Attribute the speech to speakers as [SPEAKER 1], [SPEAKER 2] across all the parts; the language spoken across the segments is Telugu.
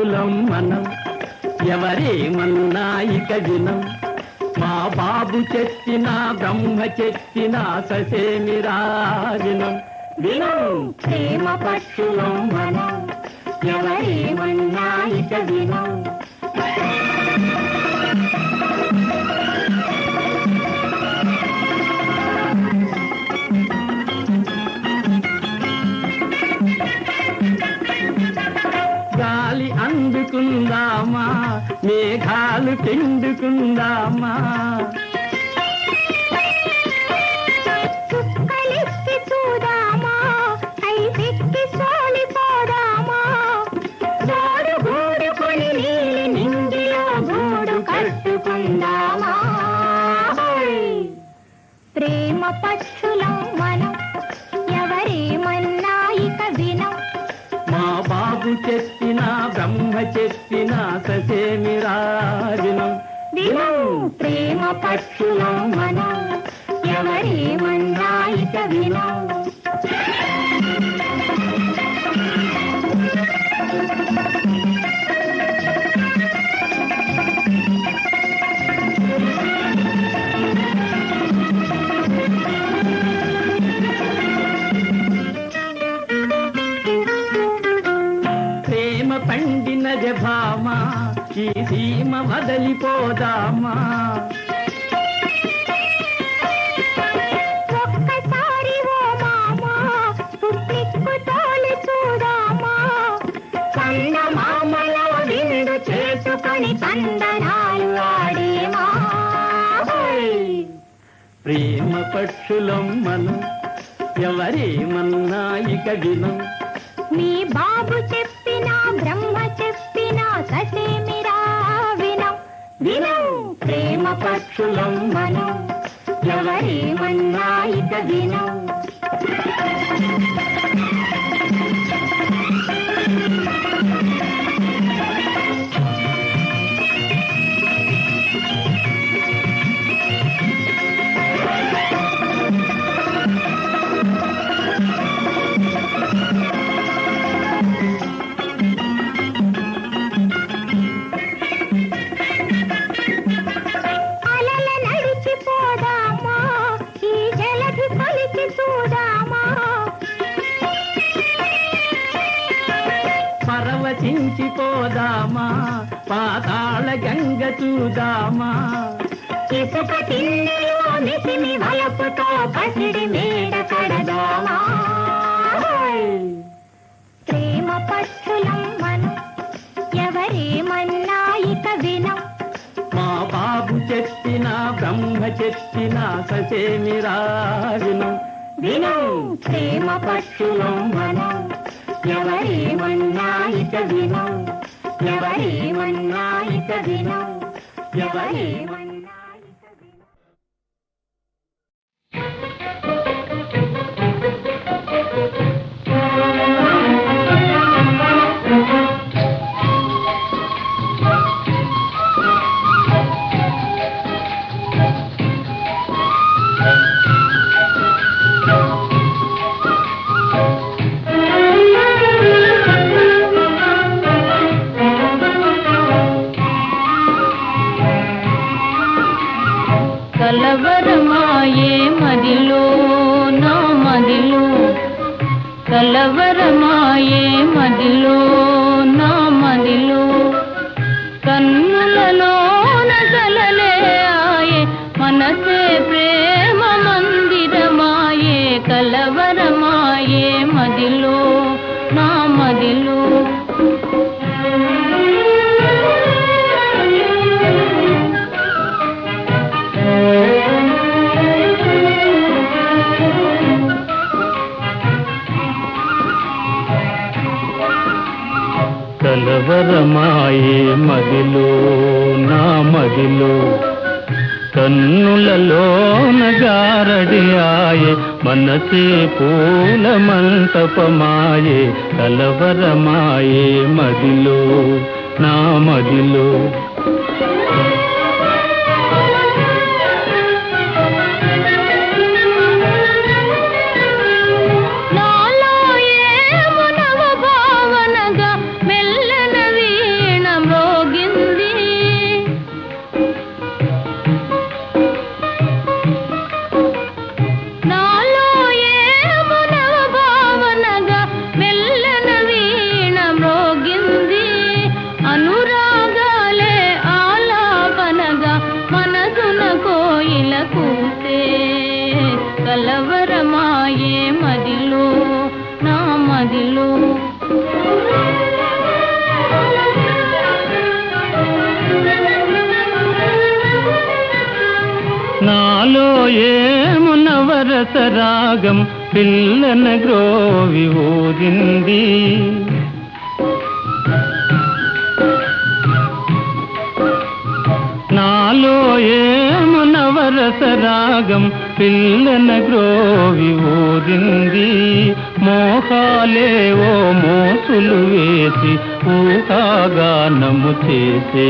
[SPEAKER 1] పక్షులం మనం ఎవరేమన్నా ఇక వినం మా బాబు చెప్పిన బ్రహ్మ చెప్పిన ససేమిరాజనం వినం
[SPEAKER 2] ప్రేమ పక్షులం మనం ఎవరేమన్నా ఇక వినం గూడు కట్టుకుందామా? ప్రేమ పక్షులం మనం
[SPEAKER 1] బాబు చెప్పిన బ్రహ్మ చెప్పిన ససేమి ససేమిరాజనం
[SPEAKER 2] దినం ప్రేమ పక్షులం మనం ఎవరేమన్నా ఇక వినం.
[SPEAKER 1] ప్రేమ ఈ సీమ వదలిపోదామా?
[SPEAKER 2] మామలో చేసుకొని తందనాలు ఆడేమా?
[SPEAKER 1] ప్రేమ పక్షులం మనం ఎవరేమన్నా ఇక వినం.
[SPEAKER 2] మీ బాబు చెప్పినా పక్షులం మనం ఎవరేమన్నా ఇక వినం. పసిడి మేడ కడదామా? ప్రేమ పక్షులం మనం ఎవరేమన్నా ఇక వినం.
[SPEAKER 1] మా బాబు చెప్పిన బ్రహ్మ చెప్పిన ససేమిరాజనం
[SPEAKER 2] వినం. ప్రేమ పక్షులం మనం ఎవరేమన్నా ఇక వినం. ఎవరేమన్నా ఇక వినం. ఎవరేమన్నా
[SPEAKER 3] కలవరమాయే మదిలో. మదిలో నా మదిలో కన్నులలో నగారడియాయే మనసే
[SPEAKER 4] పూల మంటపమాయే కలవరమాయే మదిలో నా మదిలో. రాగం పిల్లన గ్రోవి ఊరింది నాలో ఏమునవరస రాగం పిల్లన గ్రోవి ఊరింది మోహాలేవో మోసులు వేసి ఊహాగానము చేసే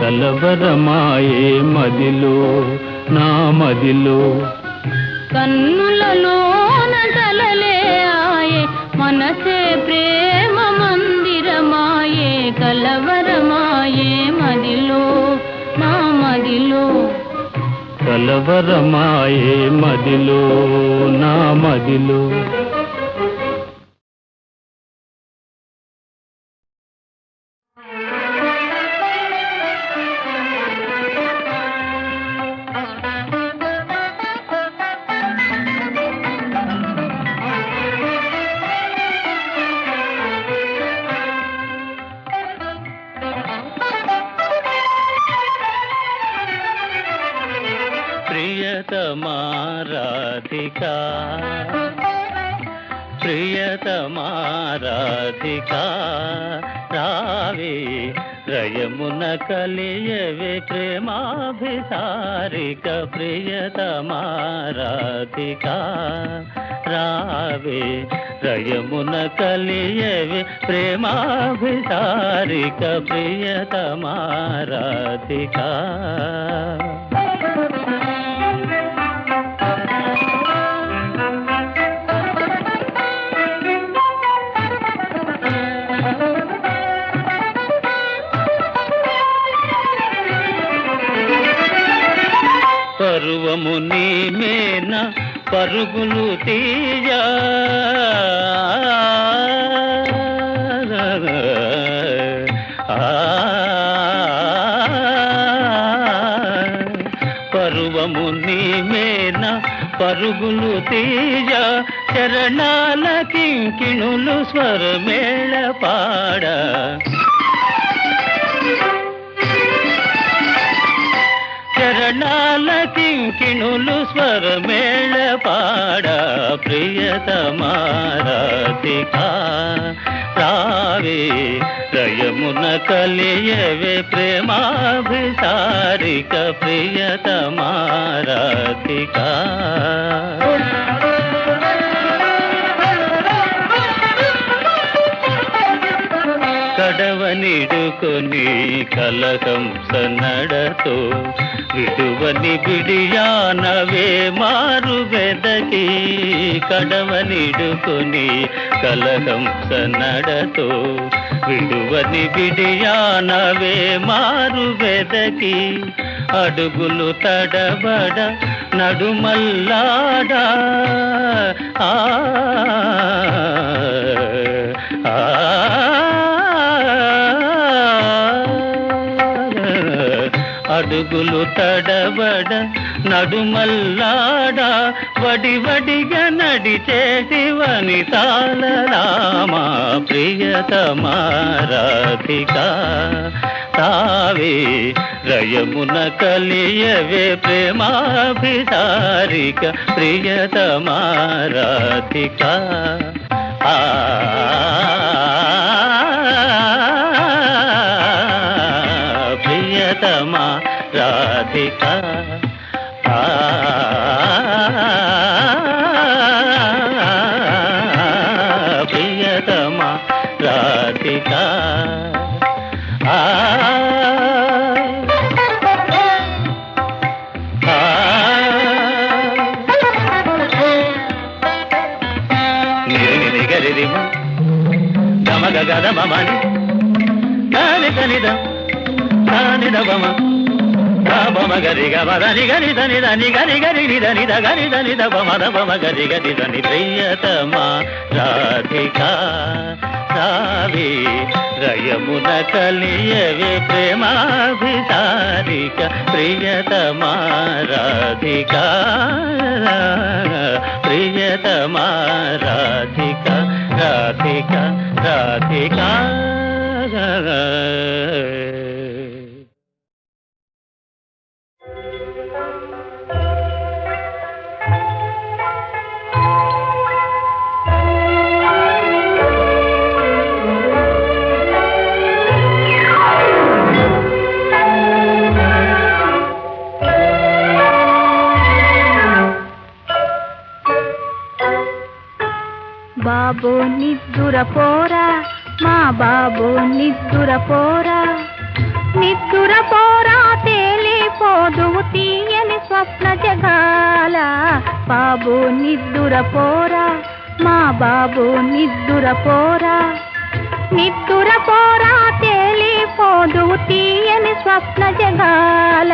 [SPEAKER 4] కలవరమాయే మదిలో నా మదిలో.
[SPEAKER 5] కన్నులలోన కలలే ఆయే మనసే ప్రేమ మందిరమాయే కలవరమాయే మదిలో నా మదిలో.
[SPEAKER 4] కలవరమాయే మదిలో నా మదిలో. ప్రియతమారాధికా ప్రియతమారాధికా రావే రయమున కలియవే ప్రేమాభిసారిక ప్రియతమారాధికా రావే రయమున కలియవే ప్రేమాభిసారిక ప్రియతమారాధికా పర్వము నీ మేన పరుగులు తీయ. పర్వము నీ మేన పరుగులు తీయ. చరణాల కింకిణులు స్వరమేళ పాడ. వేణులు స్వరమేళ పాడ ప్రియతమారాధికా రావే దయమున కలియవే ప్రేమాభిసారిక ప్రియతమారాధికా కడవనిడుకొని కలకంస నడతో విడువని బిడియానవే మారు వెదకి కడవనిడుకొని కలకంస నడతో విడువని బిడియానవే మారు వెదకి అడుగులు తడబడ నడుమల్లాడా. ఆ నిలబడ నడుమల్లాడా వడివడిగా నడిచేటివని తాళరామా ప్రియతమారాధికా. తావే రయమున కలియవే ప్రేమాభిసారిక ప్రియతమారాధికా. ఆ ప్రియతమా రాధిక. ఆ, ప్రియతమ రాధిక. ఆ, నిరిగరిమ గమగ గద మమని దాని దనిద దాని దమ బమ గరి గని గని దని దని గని గరి ని దని ద గని దని ద బమ ద బమ గరి గరి దని ప్రియతమ రాధిక సావి రయమున కలియవే ప్రేమాభిసారిక ప్రియతమ రాధిక ప్రియతమ రాధిక రాధిక రాధికా
[SPEAKER 5] బాబో నిద్దుర పోరా మా బాబో నిద్దుర పోరా నిద్దుర పోరా తేలిపోదు తీయని స్వప్న జగాల. బాబో నిద్దుర పోరా మా బాబో నిద్దుర పోరా నిద్దుర పోరా తేలిపోదు తీయని స్వప్న జగాల.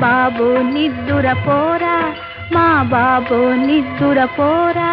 [SPEAKER 5] బాబు నిద్దుర పోరా మా బాబు నిద్దుర పోరా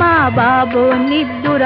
[SPEAKER 5] మా బాబు నిద్దుర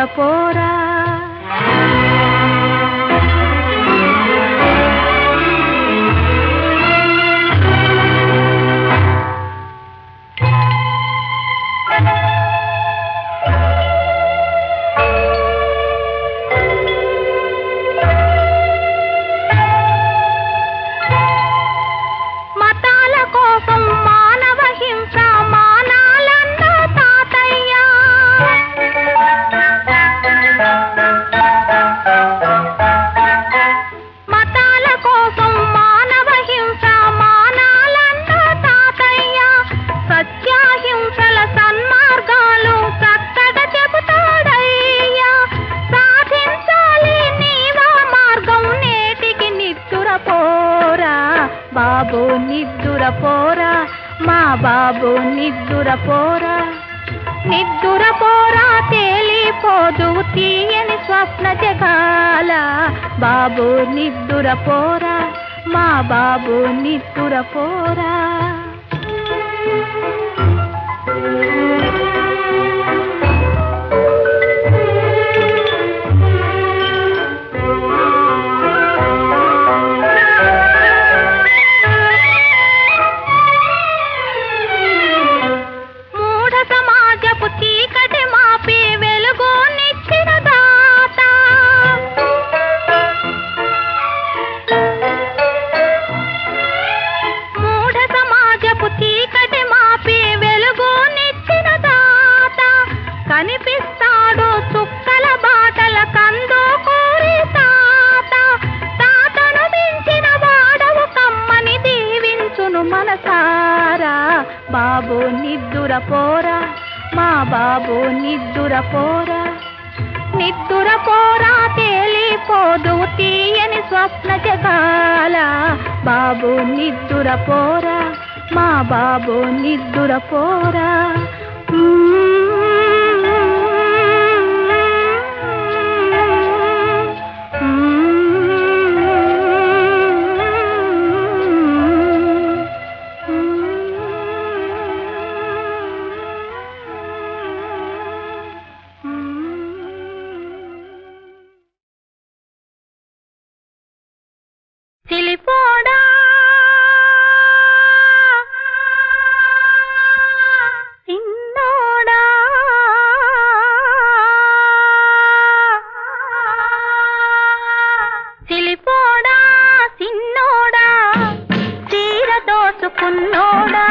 [SPEAKER 5] బాబు నిద్దుర పోరా. నిద్దుర పోరా తేలిపోదు తీయని స్వప్న జగాల. బాబు నిద్దుర పోరా మా బాబు నిద్దుర బాబో నిద్దుర పోరా. ఉన్నోడా?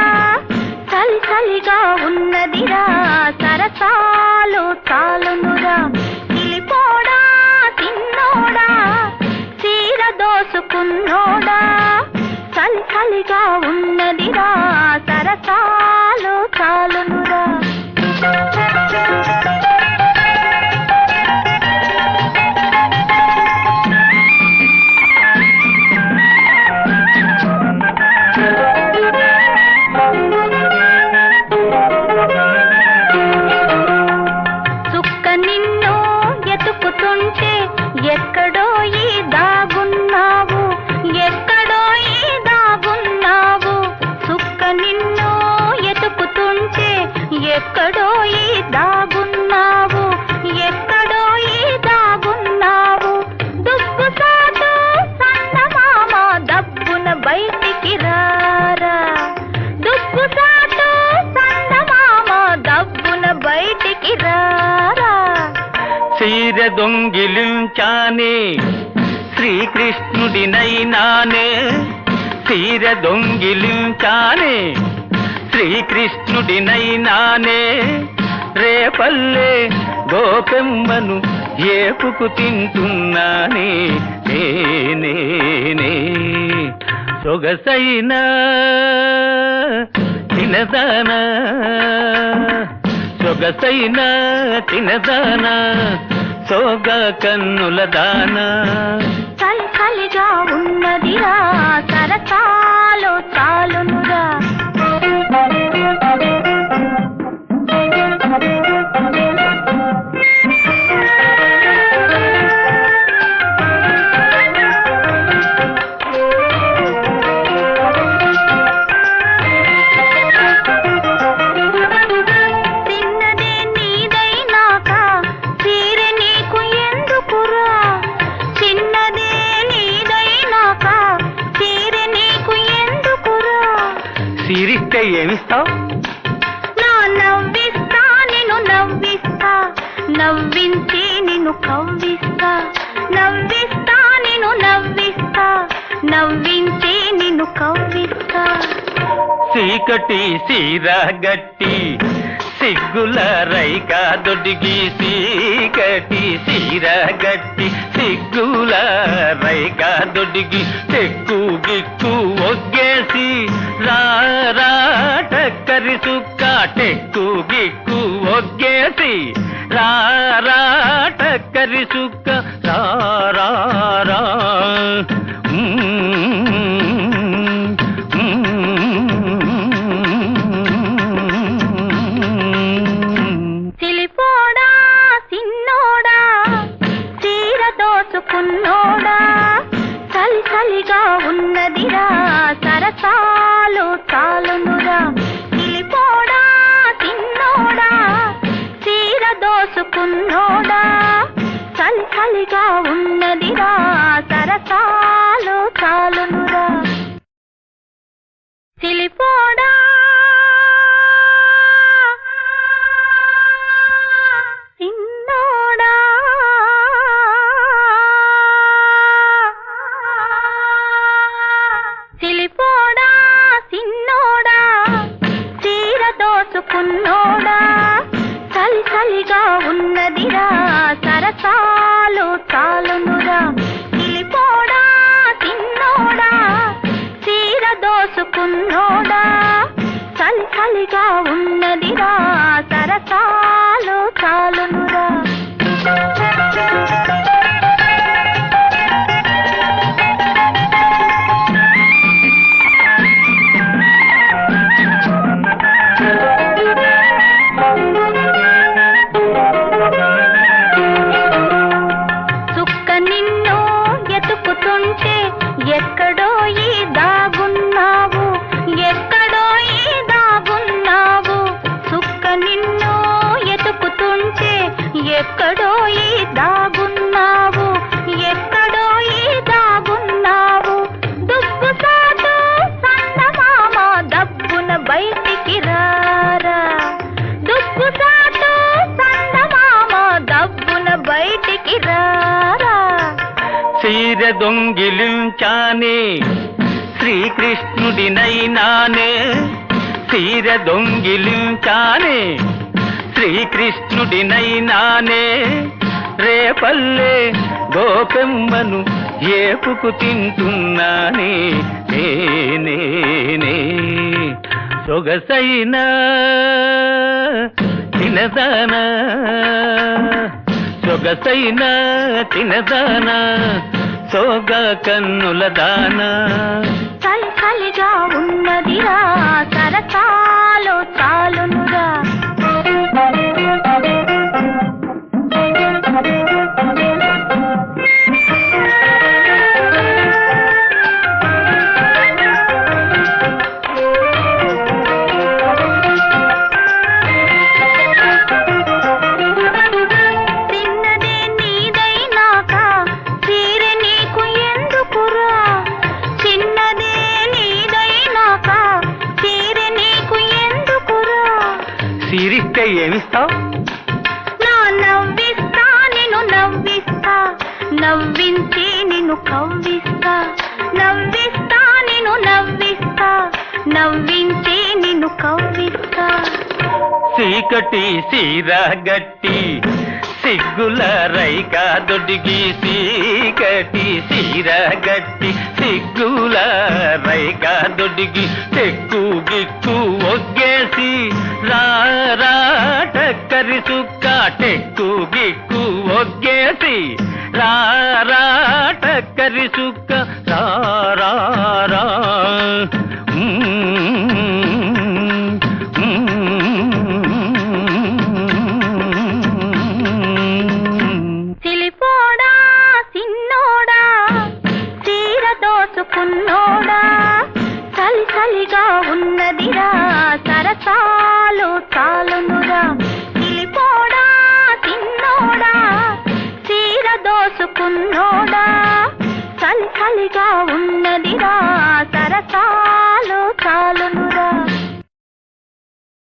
[SPEAKER 5] చలి చలిగా ఉన్నదిరా సరసాలు చాలునురా. తిలిపోడా తిన్నోడా? చీర దోసుకున్నోడా? చలి చలిగా ఉన్నదిరా సరసాలు చాలునురా.
[SPEAKER 4] ఏపుకు తింటున్నానే నేనే సొగసైనా తినదానా. సొగసైనా తినదానా. సోగ కన్నుల దానా.
[SPEAKER 5] చలి చలిగా ఉన్నదిరా సరసాలు చాలునురా.
[SPEAKER 4] సిరిస్తే ఏమిస్తావు?
[SPEAKER 5] నా నవ్విస్తా నిన్ను నవ్విస్తా. నవ్వించి నిన్ను కవ్విస్తా. నవ్విస్తా నిన్ను నవ్విస్తా. నవ్వించి నిన్ను కవ్విస్తా.
[SPEAKER 4] చీకటి సీర గట్టి సిగ్గుల రైక దొడిగి చీకటి సీర గట్టి సిగ్గుల రైక దొడిగి చెక్కు గిక్కు ఒగ్గేసి రారా టక్కరి టెక్కు గిక్కు ఒగ్గేసి రారా సుక్క రారా శ్రీకృష్ణుడినైనానే రేపల్లే గోపెమ్మను ఏపుకు తింటున్నానే నేనే సొగసైనా తినదానా సొగసైనా తినదానా సోగ కన్నుల దానా.
[SPEAKER 5] చలి చలిగా ఉన్నదిరా సరసాలో చాలునురా.
[SPEAKER 4] తీరా గట్టి సిగ్గుల రైకా దొడిగి సీకటి సీర గట్టి సిగ్గుల రైకా దొడిగి తెక్కు గిక్కు ఒగ్గేసి రారా టక్కరి సుక్క టెక్కు గిక్కు ఒగ్గేసి రారా టక్కరి సుక్క